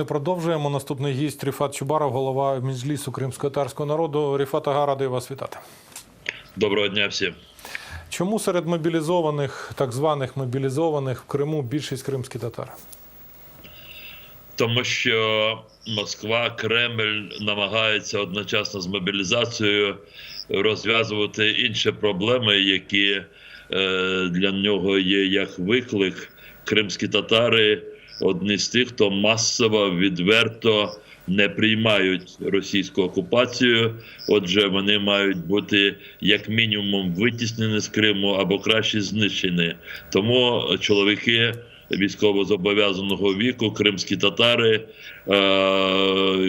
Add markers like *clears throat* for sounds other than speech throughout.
Ми продовжуємо. Наступний гість Ріфат Чубаров, голова Мінжлісу кримсько-татарського народу. Ріфат Ага, радий вас вітати. Доброго дня всім. Чому серед мобілізованих, так званих мобілізованих в Криму більшість кримські татари? Тому що Москва, Кремль намагається одночасно з мобілізацією розв'язувати інші проблеми, які е, для нього є як виклик. Кримські татари одні з тих, хто масово відверто не приймають російську окупацію. Отже, вони мають бути як мінімум витіснені з Криму або краще знищені. Тому чоловіки військовозобов'язаного віку, кримські татари, е,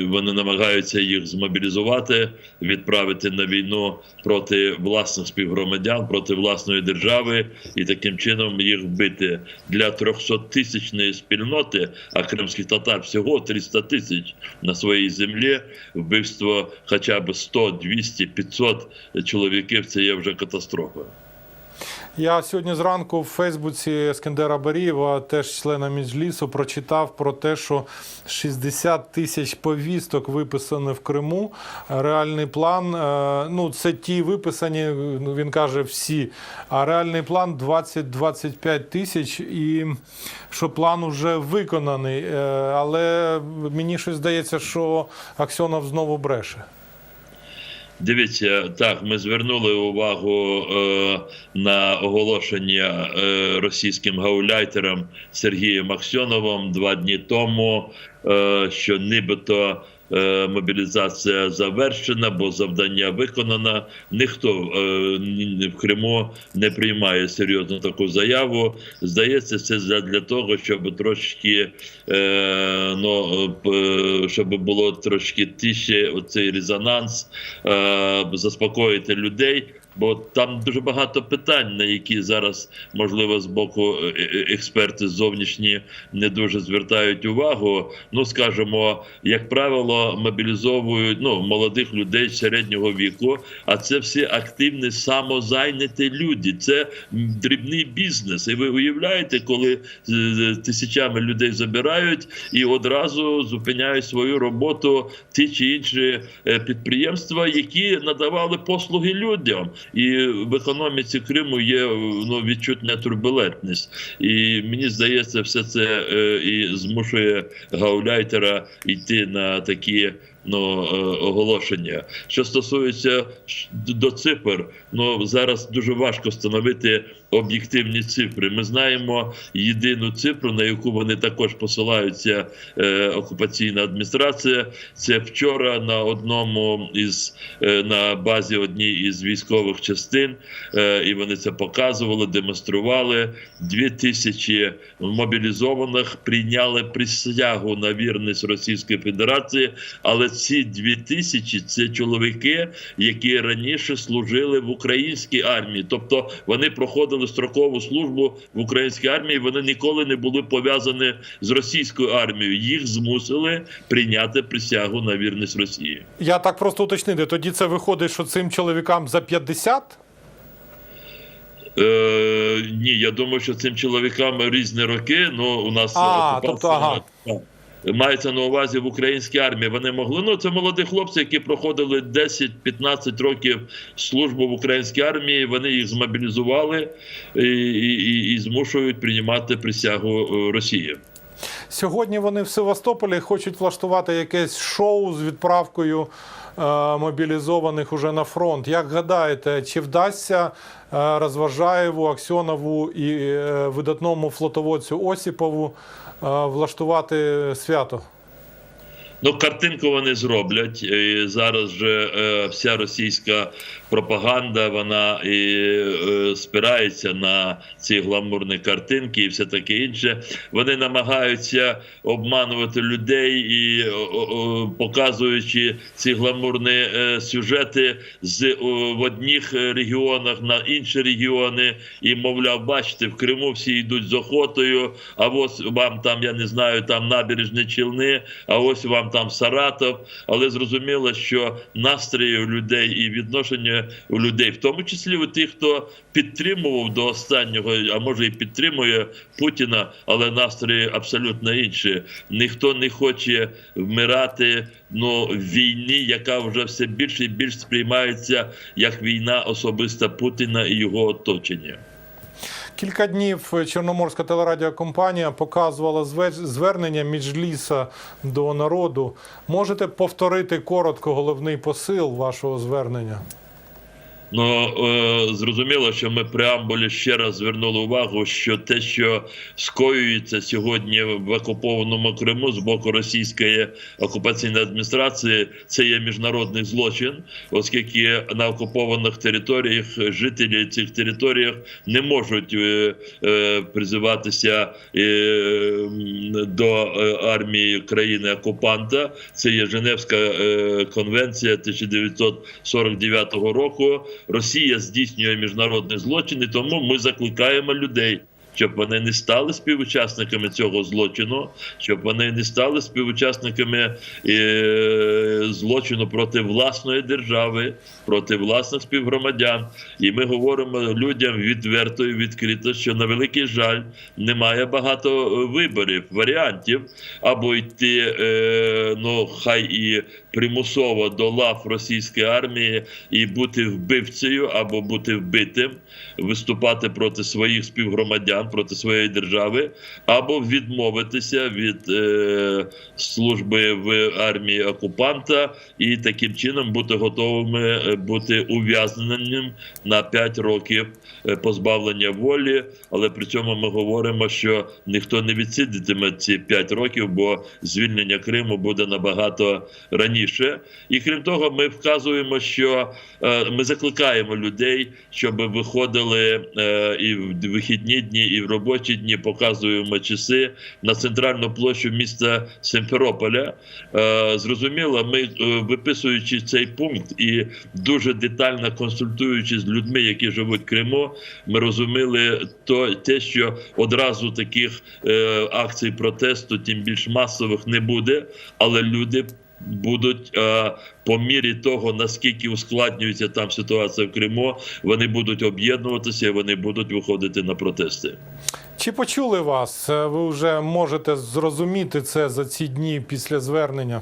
вони намагаються їх змобілізувати, відправити на війну проти власних співгромадян, проти власної держави і таким чином їх вбити для 300-тисячної спільноти, а кримських татар всього 300 тисяч на своїй землі. Вбивство хоча б 100, 200, 500 чоловіків це є вже катастрофа. Я сьогодні зранку в Фейсбуці Ескендера Барієва, теж члена Мінжлісу, прочитав про те, що 60 тисяч повісток виписано в Криму. Реальний план, е, ну це ті виписані, ну, він каже, всі. А реальний план 20-25 тисяч, і що план вже виконаний. Е, Але мені щось здається, що Аксьонов знову бреше. Дивіться, так ми звернули увагу е, на оголошення е, російським гауляйтером Сергієм Аксьоновим два дні тому, е, що нібито е, мобілізація завершена, бо завдання виконано. Ніхто е, в Криму не приймає серйозно таку заяву. Здається, це для, того, щоб трошки е, ну, щоб було трошки тише оцей резонанс, е, заспокоїти людей. Бо там дуже багато питань, на які зараз можливо з боку е, е, експерти зовнішні не дуже звертають увагу. Ну скажімо, як правило, мобілізовують ну молодих людей середнього віку. А це всі активні самозайняті люди. Це дрібний бізнес. І ви уявляєте, коли е, тисячами людей забирають і одразу зупиняють свою роботу ті чи інші підприємства, які надавали послуги людям. І в економіці Криму є ну, відчутна турбулентність. І мені здається, все це е, і змушує гауляйтера йти на такі. Ну, е, оголошення. Що стосується до цифр, ну зараз дуже важко встановити об'єктивні цифри. Ми знаємо єдину цифру, на яку вони також посилаються е, окупаційна адміністрація. Це вчора на одному із е, на базі одній із військових частин, е, і вони це показували, демонстрували. Дві тисячі мобілізованих прийняли присягу на вірність Російської Федерації, але ці дві тисячі це чоловіки, які раніше служили в українській армії, тобто вони проходили строкову службу в українській армії. Вони ніколи не були пов'язані з російською армією. Їх змусили прийняти присягу на вірність Росії. Я так просто уточнити. Тоді це виходить, що цим чоловікам за 50? Е, ні, я думаю, що цим чоловікам різні роки. Ну у нас А, окупація, тобто, ага. Мається на увазі в українській армії. Вони могли. Ну це молоді хлопці, які проходили 10-15 років службу в українській армії. Вони їх змобілізували і, і, і змушують приймати присягу е, Росії. Сьогодні вони в Севастополі хочуть влаштувати якесь шоу з відправкою мобілізованих уже на фронт. Як гадаєте, чи вдасться е, Розважаєву, Аксьонову і е, видатному флотоводцю Осіпову е, влаштувати свято? Ну, картинку вони зроблять. І зараз же е, вся російська пропаганда вона і е, спирається на ці гламурні картинки і все таке інше. Вони намагаються обманувати людей і о, о, показуючи ці гламурні е, сюжети з о, в одних е, регіонах на інші регіони, і мовляв, бачите, в Криму всі йдуть з охотою. А ось вам там, я не знаю, там набережні Челни, а ось вам там Саратов, але зрозуміло, що настрої у людей і відношення у людей, в тому числі у тих, хто підтримував до останнього, а може і підтримує Путіна, але настрої абсолютно інші. Ніхто не хоче вмирати ну, в війні, яка вже все більше і більше сприймається як війна особиста Путіна і його оточення. Кілька днів Чорноморська телерадіокомпанія показувала зве- звернення Міжліса до народу. Можете повторити коротко головний посил вашого звернення? Ну е, зрозуміло, що ми преамбулі ще раз звернули увагу, що те, що скоюється сьогодні в окупованому Криму з боку російської окупаційної адміністрації, це є міжнародний злочин, оскільки на окупованих територіях жителі цих територіях не можуть е, е, призиватися до армії країни окупанта. Це є Женевська конвенція 1949 року. Росія здійснює міжнародні злочини, тому ми закликаємо людей. Щоб вони не стали співучасниками цього злочину, щоб вони не стали співучасниками е, злочину проти власної держави, проти власних співгромадян. І ми говоримо людям відверто і відкрито, що на великий жаль немає багато е, виборів, варіантів або йти, е, ну хай і примусово до лав російської армії і бути вбивцею або бути вбитим, виступати проти своїх співгромадян, проти своєї держави, або відмовитися від е, служби в армії окупанта і таким чином бути готовими е, бути ув'язненим на 5 років е, позбавлення волі. Але при цьому ми говоримо, що ніхто не відсидітиме ці 5 років, бо звільнення Криму буде набагато раніше. І крім того, ми вказуємо, що е, ми закликаємо людей, щоб виходили е, і в вихідні дні, і в робочі дні показуємо часи на центральну площу міста Симферополя. Е, Зрозуміло, ми е, виписуючи цей пункт і дуже детально консультуючись з людьми, які живуть в Криму, ми розуміли то те, що одразу таких е, акцій протесту, тим більш масових, не буде, але люди. Будуть е, по мірі того, наскільки ускладнюється там ситуація в Криму, вони будуть об'єднуватися, і вони будуть виходити на протести. Чи почули вас? Е, Ви вже можете зрозуміти це за ці дні після звернення?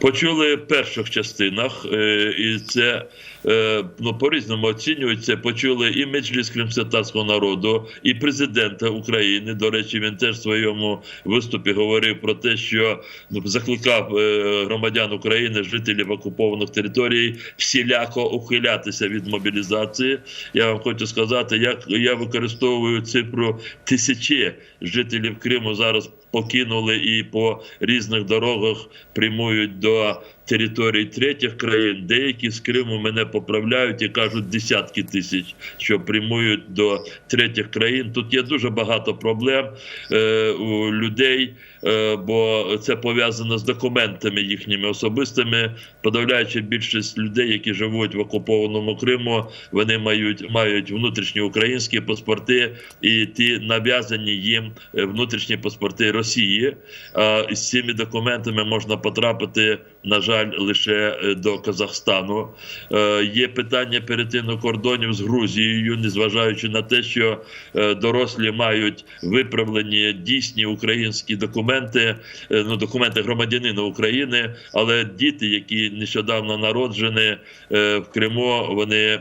Почули в перших частинах, е, і це е, ну по-різному оцінюється. Почули і меджліс кримськотатарського народу, і президента України. До речі, він теж в своєму виступі говорив про те, що ну, закликав е, громадян України, жителів окупованих територій, всіляко ухилятися від мобілізації. Я вам хочу сказати, як я використовую цифру тисячі жителів Криму зараз покинули і по різних дорогах прямують до територій третіх країн. Деякі з Криму мене поправляють і кажуть десятки тисяч, що прямують до третіх країн. Тут є дуже багато проблем е, у людей, е, бо це пов'язано з документами їхніми особистими. Подавляюча більшість людей, які живуть в окупованому Криму, вони мають мають внутрішні українські паспорти і ті нав'язані їм е, внутрішні паспорти Росії. А з цими документами можна потрапити, на жаль, лише е, до Казахстану. Е, Є питання перетину кордонів з Грузією, незважаючи на те, що е, дорослі мають виправлені дійсні українські документи, ну документи громадянина України, але діти, які нещодавно народжені в Криму, вони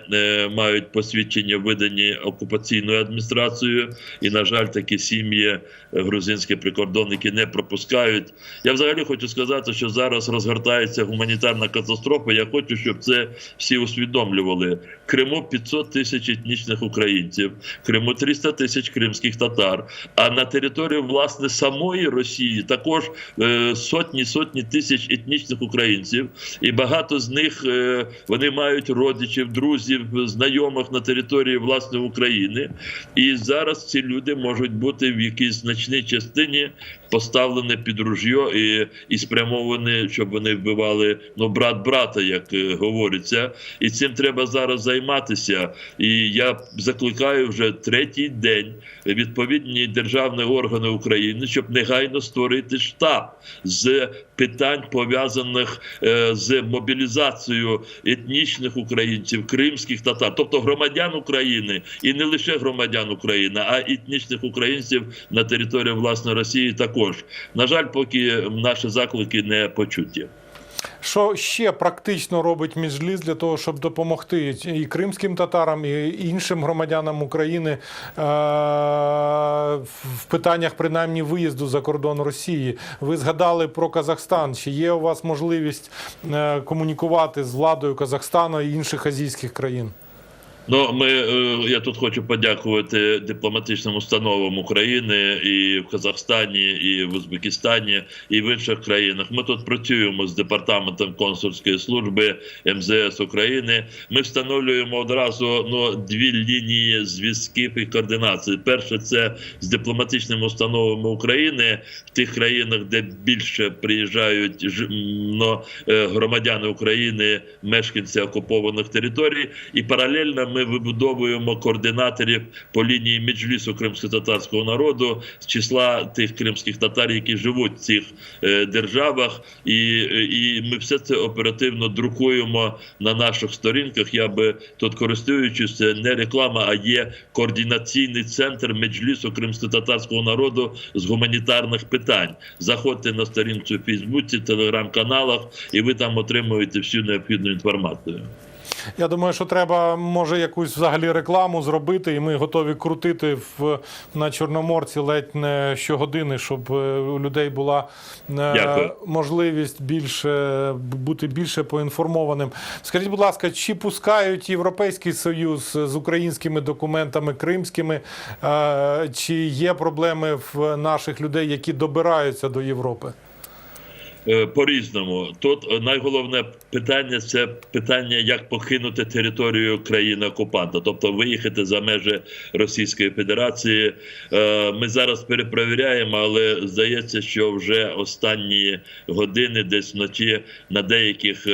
мають посвідчення видані окупаційною адміністрацією, і на жаль, такі сім'ї грузинські прикордонники не пропускають. Я взагалі хочу сказати, що зараз розгортається гуманітарна катастрофа. Я хочу, щоб це всі усвідомлювали. Криму 500 тисяч етнічних українців, Криму 300 тисяч кримських татар. А на території власне самої Росії також е, сотні сотні тисяч етнічних українців, і багато з них е, вони мають родичів, друзів, знайомих на території власне України. І зараз ці люди можуть бути в якійсь значній частині поставлені під ружьо і, і спрямовані, щоб вони вбивали ну брат брата, як е, говориться, і цим треба зараз займатися. І я закликаю вже третій день відповідні державні органи України, щоб негайно створити штаб з питань пов'язаних е, з мобілізацією етнічних українців, кримських татар, тобто громадян України, і не лише громадян України, а етнічних українців на території власне Росії. Також на жаль, поки наші заклики не почуті. Що ще практично робить Міжліс для того, щоб допомогти і кримським татарам, і іншим громадянам України е- в питаннях принаймні виїзду за кордон Росії? Ви згадали про Казахстан. Чи є у вас можливість е- комунікувати з владою Казахстану і інших азійських країн? Ну, ми е, я тут хочу подякувати дипломатичним установам України і в Казахстані, і в Узбекистані, і в інших країнах. Ми тут працюємо з департаментом консульської служби МЗС України. Ми встановлюємо одразу ну дві лінії зв'язків і координації. Перше це з дипломатичними установами України в тих країнах, де більше приїжджають ну, е, громадяни України, мешканці окупованих територій, і паралельно ми вибудовуємо координаторів по лінії Меджлісу кримсько-татарського народу з числа тих кримських татар, які живуть в цих е, державах, і, і ми все це оперативно друкуємо на наших сторінках. Я би тут користуючись, не реклама, а є координаційний центр Меджлісу кримсько-татарського народу з гуманітарних питань. Заходьте на сторінку в Фейсбуці, телеграм-каналах, і ви там отримуєте всю необхідну інформацію. Я думаю, що треба може якусь взагалі рекламу зробити, і ми готові крутити в на Чорноморці ледь не щогодини, щоб е, у людей була е, Дякую. можливість більше бути більше поінформованим. Скажіть, будь ласка, чи пускають Європейський Союз з українськими документами кримськими, е, чи є проблеми в наших людей, які добираються до Європи? Е, по-різному. Тут е, найголовне питання це питання, як покинути територію країни окупанта, тобто виїхати за межі Російської Федерації. Е, Ми зараз перепровіряємо, але здається, що вже останні години, десь вночі на деяких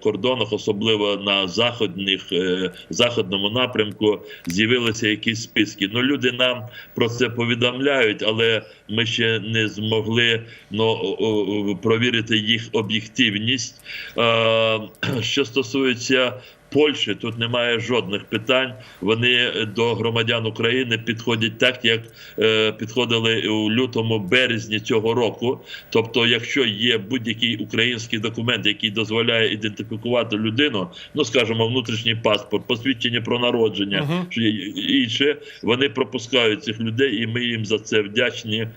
кордонах, особливо на заходних е, заходному напрямку, з'явилися якісь списки. Ну люди нам про це повідомляють, але ми ще не змогли ну, о- провірити їх об'єктивність. Е, *clears throat* Що стосується Польщі, тут немає жодних питань. Вони до громадян України підходять так, як е, підходили у лютому березні цього року. Тобто, якщо є будь-який український документ, який дозволяє ідентифікувати людину, ну скажімо, внутрішній паспорт, посвідчення про народження, Мгм. чи інше, вони пропускають цих людей, і ми їм за це вдячні.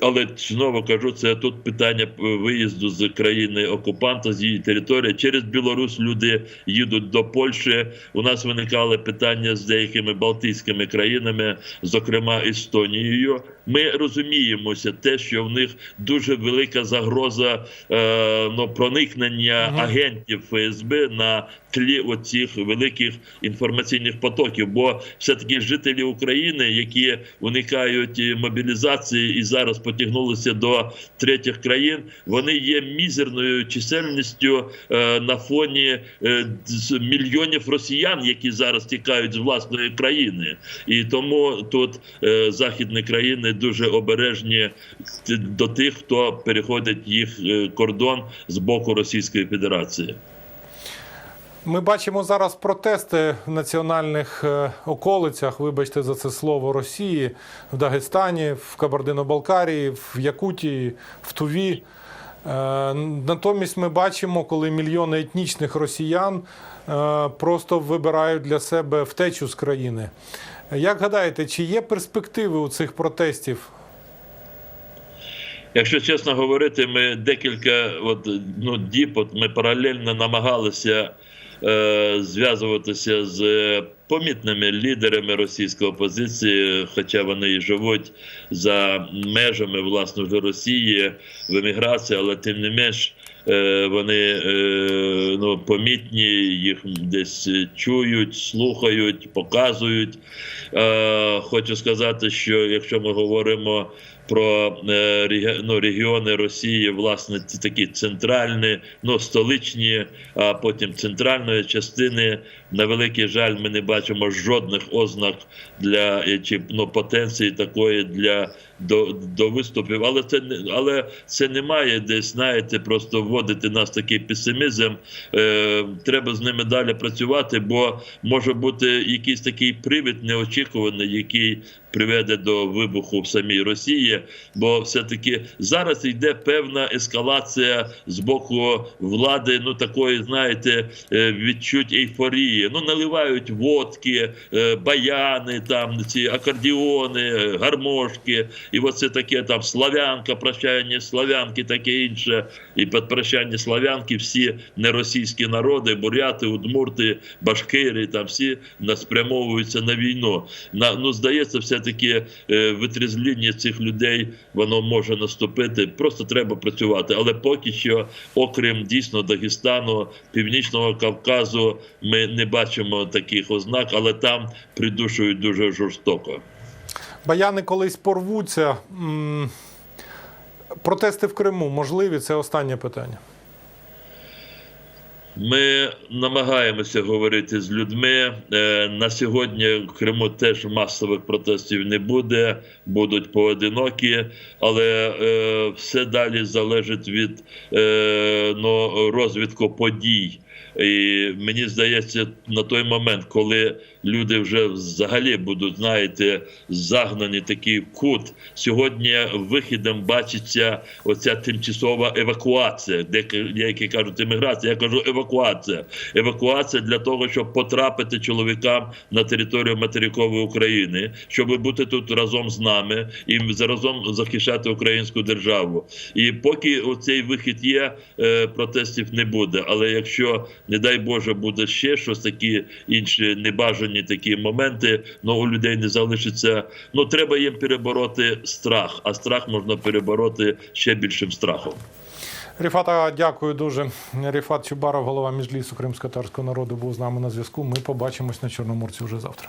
Але знову кажу, це тут питання е, виїзду з країни окупанта з її території. Через Білорусь люди їдуть до Польщі. У нас виникали питання з деякими Балтійськими країнами, зокрема Естонією. Ми розуміємося, те, що в них дуже велика загроза е, ну, проникнення Мгм. агентів ФСБ на тлі оцих великих інформаційних потоків. Бо все-таки жителі України, які уникають е, мобілізації і зараз потягнулися до третіх країн, вони є мізерною чисельністю е, на фоні е, мільйонів росіян, які зараз тікають з власної країни. І тому тут е, західні країни дуже обережні до тих, хто переходить їх е, кордон з боку Російської Федерації. Ми бачимо зараз протести в національних е, околицях, вибачте за це слово Росії, в Дагестані, в Кабардино-Балкарії, в Якутії, в Туві. Е, Натомість ми бачимо, коли мільйони етнічних росіян е, просто вибирають для себе втечу з країни. Як гадаєте, чи є перспективи у цих протестів? Якщо чесно говорити, ми декілька от, ну, діб от ми паралельно намагалися зв'язуватися з помітними лідерами російської опозиції, хоча вони і живуть за межами власне вже Росії в еміграції, але тим не менш. е, Вони е, ну, помітні, їх десь чують, слухають, показують. Е, Хочу сказати, що якщо ми говоримо про е, ну, регіони Росії, власне, ці такі центральні, ну столичні, а потім центральної частини. На великий жаль, ми не бачимо жодних ознак для е, чи ну, потенції такої для до, до виступів. Але це але це не має десь, знаєте, просто вводити нас такий песимізм. Е, треба з ними далі працювати, бо може бути якийсь такий привід неочікуваний, який приведе до вибуху в самій Росії. Бо все-таки зараз йде певна ескалація з боку влади, ну такої, знаєте, е, відчуть ейфорії. Ну наливають водки, е, баяни, там ці акордіони, е, гармошки, і оце таке там славянка, прощання славянки, таке інше. І під прощання славянки всі неросійські народи, буряти, удмурти, башкири, там всі спрямовуються на війну. На ну здається, все таки витрізління цих людей воно може наступити. Просто треба працювати. Але поки що, окрім дійсно Дагестану, Північного Кавказу, ми не бачимо таких ознак, але там придушують дуже жорстоко. Баяни колись порвуться. Протести в Криму можливі? Це останнє питання. Ми намагаємося говорити з людьми. Е, На сьогодні в Криму теж масових протестів не буде, будуть поодинокі, але е, все далі залежить від е, ну, розвитку подій. І мені здається, на той момент, коли люди вже взагалі будуть, знаєте, загнані такий кут, сьогодні вихідом бачиться оця тимчасова евакуація. Деякі деякі кажуть еміграція, я кажу евакуація. Евакуація для того, щоб потрапити чоловікам на територію материкової України, щоб бути тут разом з нами і разом захищати українську державу. І поки оцей вихід є, е, протестів не буде. Але якщо не дай Боже буде ще щось такі інші небажані такі моменти, ну у людей не залишиться. Ну треба їм перебороти страх, а страх можна перебороти ще більшим страхом. Ріфата, дякую дуже. Ріфат Чубаров, голова міжлісу кримсько-татарського народу, був з нами на зв'язку. Ми побачимось на Чорноморці вже завтра.